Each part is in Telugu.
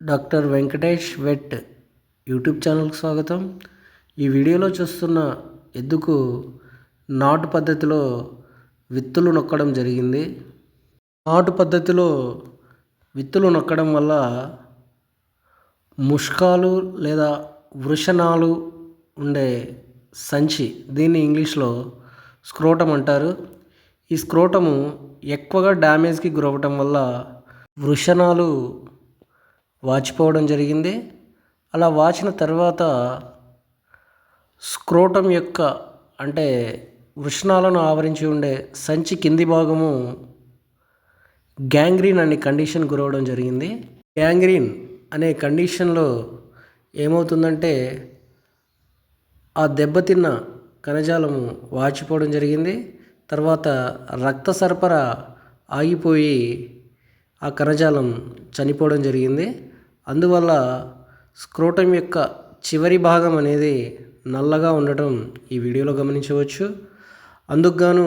డాక్టర్ వెంకటేష్ వెట్ యూట్యూబ్ ఛానల్కి స్వాగతం. ఈ వీడియోలో చూస్తున్న ఎద్దుకు నాటు పద్ధతిలో విత్తులు నొక్కడం జరిగింది. నాటు పద్ధతిలో విత్తులు నొక్కడం వల్ల ముష్కాలు లేదా వృషణాలు ఉండే సంచి దీన్ని ఇంగ్లీష్లో స్క్రోటం అంటారు. ఈ స్క్రోటము ఎక్కువగా డ్యామేజ్కి గురవటం వల్ల వృషణాలు వాచిపోవడం జరిగింది. అలా వాచిన తర్వాత స్క్రోటం యొక్క అంటే వృషణాలను ఆవరించి ఉండే సంచి కింది భాగము గ్యాంగ్రీన్ అనే కండిషన్ గురవడం జరిగింది. గ్యాంగ్రీన్ అనే కండిషన్లో ఏమవుతుందంటే ఆ దెబ్బతిన్న కణజాలము వాచిపోవడం జరిగింది. తర్వాత రక్త సరఫరా ఆగిపోయి ఆ కణజాలం చనిపోవడం జరిగింది. అందువల్ల స్క్రోటం యొక్క చివరి భాగం అనేది నల్లగా ఉండటం ఈ వీడియోలో గమనించవచ్చు. అందుకుగాను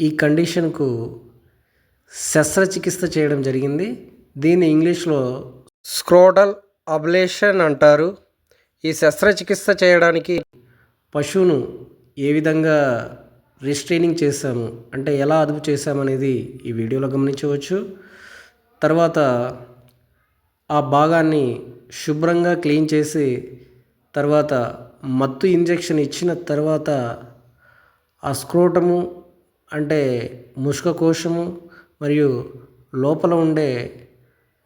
ఈ కండిషన్కు శస్త్రచికిత్స చేయడం జరిగింది. దీన్ని ఇంగ్లీష్లో స్క్రోటల్ అబ్లేషన్ అంటారు. ఈ శస్త్రచికిత్స చేయడానికి పశువును ఏ విధంగా రిస్ట్రైనింగ్ చేశాము అంటే ఎలా అదుపు చేశామనేది ఈ వీడియోలో గమనించవచ్చు. తర్వాత ఆ భాగాన్ని శుభ్రంగా క్లీన్ చేసి తర్వాత మత్తు ఇంజెక్షన్ ఇచ్చిన తర్వాత ఆ స్క్రోటము అంటే ముష్క కోశము మరియు లోపల ఉండే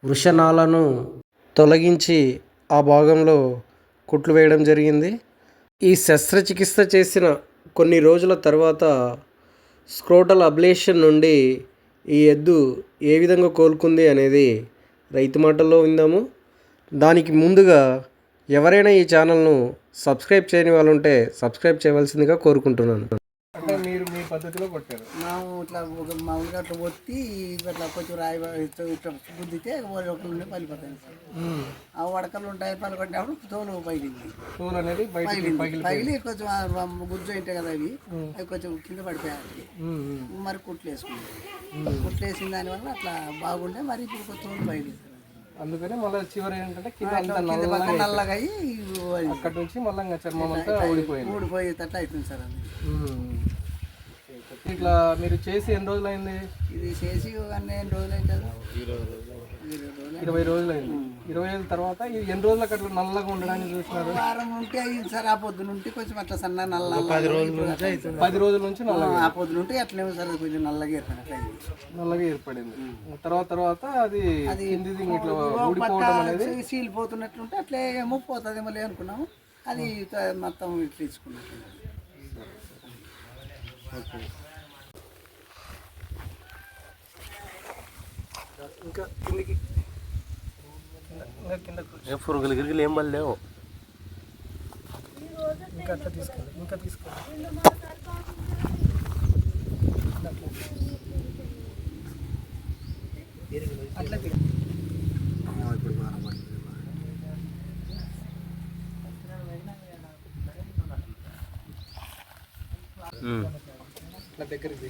వృషణాలను తొలగించి ఆ భాగంలో కుట్లు వేయడం జరిగింది. ఈ శస్త్రచికిత్స చేసిన కొన్ని రోజుల తర్వాత స్క్రోటల్ అబ్లేషన్ నుండి ఈ ఎద్దు ఏ విధంగా కోలుకుంది అనేది రైతు మాటల్లో విందాము. దానికి ముందుగా ఎవరైనా ఈ ఛానల్ను సబ్స్క్రైబ్ చేయని వాళ్ళు ఉంటే సబ్స్క్రైబ్ చేయవలసిందిగా కోరుకుంటున్నాను. పద్ధతిలో కొట్టారు. మేము ఇట్లా ఒక మామూలుగా అట్లా ఒత్తి ఇట్లా కొంచెం రాయి ఇట్లా గుద్దితే ఒకటి నుండి పలిపోతాయి సార్ ఆ వడకలు ఉంటాయి పలకొట్టినప్పుడు తోలు పగిలింది. తోలు అనేది పగిలింది. పగిలి కొంచెం గుజ్జు ఉంటాయి కదా అవి అవి కొంచెం కింద పడిపోయాయి. మరి కుట్లు వేసుకున్నాం. కుట్లు వేసిన దానివల్ల అట్లా బాగుండే మరి ఇప్పుడు కొంచెం తోలు పగిలింది. సార్ అందుకని మళ్ళీ చివరి ఏంటంటే కింద నల్లగా అయ్యి. అక్కడి నుంచి మళ్ళీ చర్మం అంతా ఊడిపోయింది. ఊడిపోయేటట్టు అవుతుంది సార్ అది. ఇట్లా మీరు చేసి ఎన్ని రోజులు అయింది ఇది చేసి ఎన్ని రోజులు అవుతుందో ఇరవై రోజులు ఇరవై రోజులు అయింది ఇరవై రోజుల తర్వాత ఇది ఎన్ని రోజులకు అట్లా నల్లగా ఉండడానికి చూసినారు? వారం ఉంటే అయింది సార్ ఆ పొద్దున ఉంటే కొంచెం అట్లా సన్న నల్ల పది రోజుల నుంచి పది రోజుల నుంచి నల్ల ఆ పొద్దున ఉంటే అట్లే సార్ అది కొంచెం నల్లగా ఏర్పడినట్టు అయింది నల్లగా ఏర్పడింది. తర్వాత తర్వాత అది కిందిది ఇట్లా ఊడిపోవడం అనేది చీలిపోతున్నట్లుంటే అట్లే ఏమో పోతుంది మళ్ళీ అనుకున్నాము. అది మొత్తం ఇట్లా ఇచ్చుకున్నట్టు. ఇంకా కిందికి. ఇంకా పురుగులు గిరుగులు ఏం మళ్ళీ లేవు ఇంకా అట్లా తీసుకెళ్ళి ఇంకా తీసుకెళ్ళి అట్లా తీ- అట్లా దగ్గరికి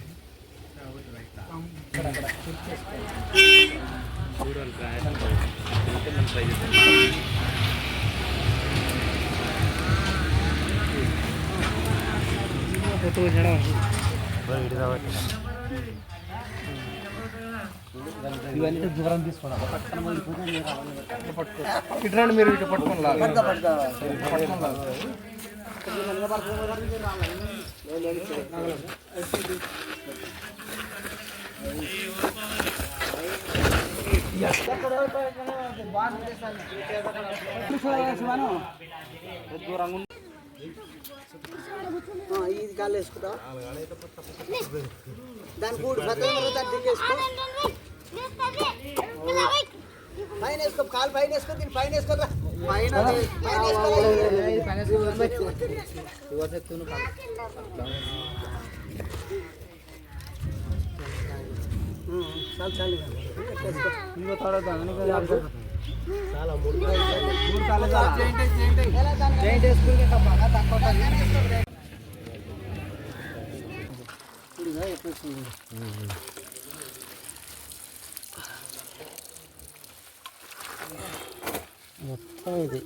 ఇవన్నీ దూరం తీసుకోవాలి ఇటు రండి మీరు ఇటు పట్టుకొని లాగా పట్టుకొని లాగా ఇది గాలి వేసుకుంటా దాని కూడి దాన్ని దిక్కేసుకో పైన వేసుకో కాలు పైన వేసుకో దీన్ని పైన వేసుకోరా పైన పైన చాలు చాలు ఇంకో తాడదా చాలా మూడు కాళ్ళు జాయింట్ వేసుకుని బాగా తక్కువ ఇప్పుడుగా ఎప్పుడు ఇట్లా దగ్గరికి తీ. ఆ, ఇది కాలు వేసుకుంటా ఇట్లా దగ్గరికి తీ. ఇట్లా కాలు పైన వేసుకో దీన్ని పైన వేసుకోరా పైన వేసుకో ఇట్లా మొత్తం ఇది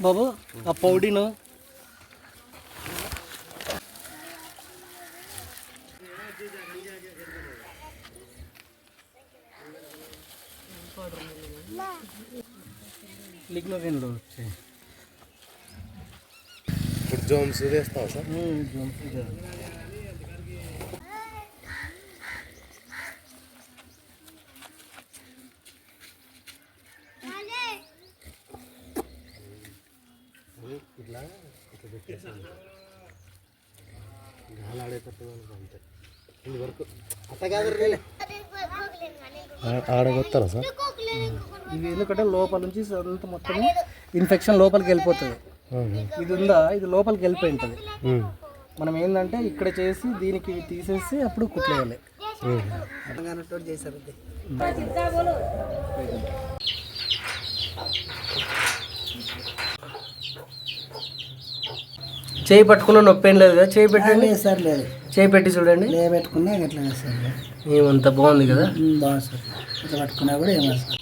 బాబు ఆ పౌడీను. లిగ్నోగెన్లో వచ్చాయి. ఇప్పుడు జోమ్స్ వేస్తావా సార్ ఇట్లా ఇట్లా పెట్టేసాను గాలి ఆడేటట్టు అంతే ఇది వరకు అట్ట కాదు ఆడగొస్తారా సార్? ఇవి ఎందుకంటే లోపల నుంచి అంత మొత్తం ఇన్ఫెక్షన్ లోపలికి వెళ్ళిపోతుంది. ఇది ఉందా ఇది లోపలికి వెళ్ళిపోయి ఉంటుంది మనం ఏంటంటే ఇక్కడ చేసి దీనికి తీసేసి అప్పుడు కుట్లేయాలి. చేశారు. చేయి పట్టుకున్న నొప్పి ఏం లేదు కదా? చేయి పెట్టండి. సార్ లేదు. చేయి పెట్టి చూడండి. లే పెట్టుకున్నా ఎట్లా సార్? ఏమంత బాగుంది కదా? బాగుంది సార్. ఇట్లా పట్టుకున్నా కూడా ఏమో సార్.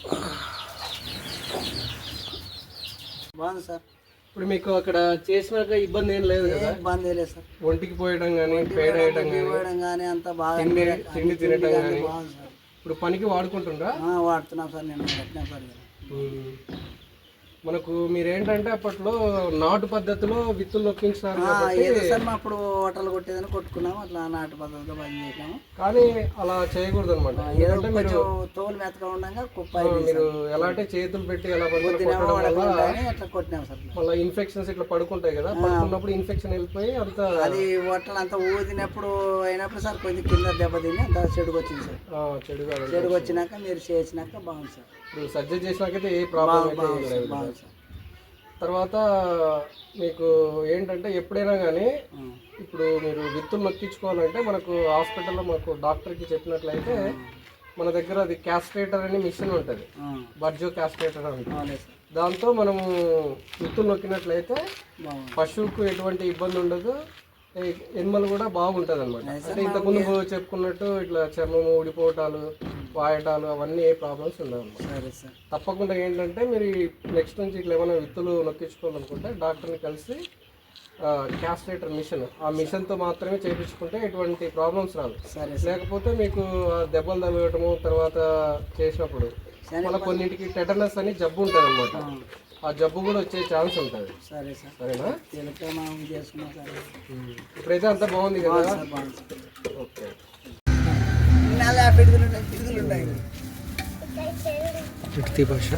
బాగుంది సార్. ఇప్పుడు మీకు అక్కడ చేసినాక ఇబ్బంది ఏం లేదు కదా? ఇబ్బంది లేదు సార్. ఒంటికి పోయడం కానీ పేడ వేయడం ఇవ్వడం కానీ అంతా బాగా తిండి తిండి తినటం కానీ ఇప్పుడు పనికి వాడుకుంటుండ్రా? వాడుతున్నాం సార్ నేను. పెట్టినా సార్ ఉమ్. మనకు మీరేంటంటే అప్పట్లో నాటు పద్ధతిలో విత్తులు నొక్కించినారు అప్పుడు హోటల్ కొట్టేదని కొట్టుకున్నాము అట్లా నాటు పద్ధతితో పని చేసాము కానీ అలా చేయకూడదు అనమాట ఏదో ఎందుకంటే మీరు కొంచెం తోలు మెత్తగా ఉండగా కుప్ప అయిపోయింది మీరు ఎలా అంటే చేతులు పెట్టి ఎలా అట్లా కొట్టినాము సార్. మళ్ళీ ఇన్ఫెక్షన్స్ ఇట్లా పడుకుంటాయి కదా పడుకున్నప్పుడు ఇన్ఫెక్షన్ వెళ్ళిపోయి అంత అది హోటల్ అంతా ఊదినప్పుడు అయినప్పుడు సార్ కొంచెం కింద దెబ్బ తిని అంత చెడుకు వచ్చింది సార్. చెడుగా. చెడుకు వచ్చినాక మీరు చేసినాక బాగుంది సార్. ఇప్పుడు సర్జరీ చేసినాకైతే ఏ ప్రాబ్లం అయితే ఏం లేదు బాగుంది సార్ తర్వాత మీకు ఏంటంటే ఎప్పుడైనా కానీ. ఇప్పుడు మీరు విత్తులు నొక్కించుకోవాలంటే మనకు హాస్పిటల్లో మాకు డాక్టర్కి చెప్పినట్లయితే మన దగ్గర అది క్యాస్ట్రేటర్ అని మిషన్ ఉంటుంది. బర్జో క్యాస్ట్రేటర్ అని. దాంతో మనము విత్తులు నొక్కినట్లయితే పశువుకు ఎటువంటి ఇబ్బంది ఉండదు. ఎనిమల్ కూడా బాగుంటుంది అనమాట అంటే ఇంతకుముందు చెప్పుకున్నట్టు ఇట్లా చర్మము ఊడిపోవటాలు వాయటాలు అవన్నీ ఏ ప్రాబ్లమ్స్ ఉండవు అన్నమాట సరే సార్. తప్పకుండా ఏంటంటే మీరు నెక్స్ట్ నుంచి ఇట్లా ఏమైనా విత్తులు నొక్కించుకోవాలనుకుంటే డాక్టర్ని కలిసి క్యాస్ట్రేటర్ మిషన్ ఆ మిషన్తో మాత్రమే చేయించుకుంటే ఎటువంటి ప్రాబ్లమ్స్ రాదు లేకపోతే మీకు ఆ దెబ్బలు తగలటము తర్వాత చేసినప్పుడు మళ్ళీ కొన్నింటికి టెటనస్ అని జబ్బు ఉంటుంది అనమాట ఆ జబ్బు కూడా వచ్చే ఛాన్స్ ఉంటుంది. సరే సార్. సరేనా? చేసుకున్నాం సార్. ఇప్పుడైతే అంతా బాగుంది కదా? ఓకే. నాలుగు పిడుగులు ఉన్నాయి పిడుగులు ఉన్నాయి భాష.